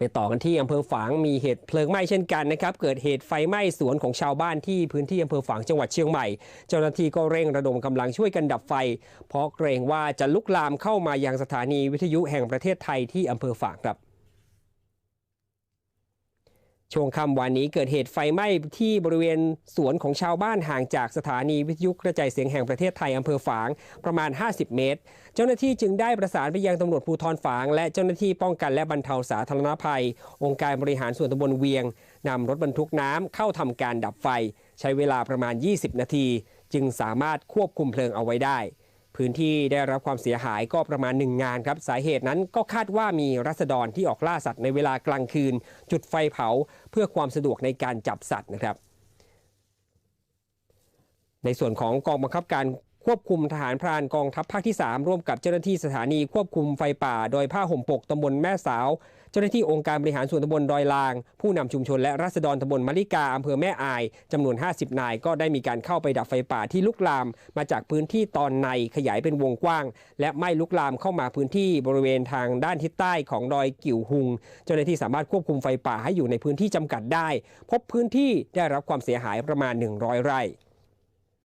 ไปต่อกันที่อำเภอฝางมีเหตุเพลิงไหม้เช่นกันนะครับ เกิดเหตุไฟไหม้สวนของชาวบ้านที่พื้นที่อำเภอฝางจังหวัดเชียงใหม่ เจ้าหน้าที่ก็เร่งระดมกำลังช่วยกันดับไฟ เพราะเกรงว่าจะลุกลามเข้ามายังสถานีวิทยุแห่งประเทศไทยที่อำเภอฝางครับ ช่วงค่ำวันนี้เกิดเหตุไฟไหม้ที่บริเวณสวนของชาวบ้านห่างจากสถานีวิทยุกระจายเสียงแห่งประเทศไทยอำเภอฝางประมาณ 50 เมตร เจ้าหน้าที่จึงได้ประสานไปยังตำรวจภูธรฝาง และเจ้าหน้าที่ป้องกันและบรรเทาสาธารณภัย องค์การบริหารส่วนตำบลเวียงนำรถบรรทุกน้ำเข้าทำการดับไฟ ใช้เวลาประมาณ 20 นาที จึงสามารถควบคุมเพลิงเอาไว้ได้ พื้นที่ได้รับความเสียหายก็ประมาณหนึ่งงานครับ สาเหตุนั้นก็คาดว่ามีรัษฎรที่ออกล่าสัตว์ในเวลากลางคืน จุดไฟเผาเพื่อความสะดวกในการจับสัตว์นะครับในส่วนของกองบังคับการ ควบคุมทหารพรานกองทัพภาคที่ 3 ร่วมกับเจ้าหน้าที่สถานีควบคุมไฟป่าโดยผ้าห่มปกตำบลแม่สาว เจ้าหน้าที่องค์การบริหารส่วนตำบลดอยลาง ผู้นำชุมชนและรัษฎรตำบลมะลิกาอำเภอแม่อายจำนวน 50 นาย ก็ได้มีการเข้าไปดับไฟป่าที่ลุกลาม มาจากพื้นที่ตอนในขยายเป็นวงกว้าง และไม่ลุกลามเข้ามาพื้นที่บริเวณทางด้านทิศใต้ของดอยกิ่วหุง เจ้าหน้าที่สามารถควบคุมไฟป่าให้อยู่ในพื้นที่จำกัดได้ พบพื้นที่ได้รับความเสียหายประมาณ 100 ไร่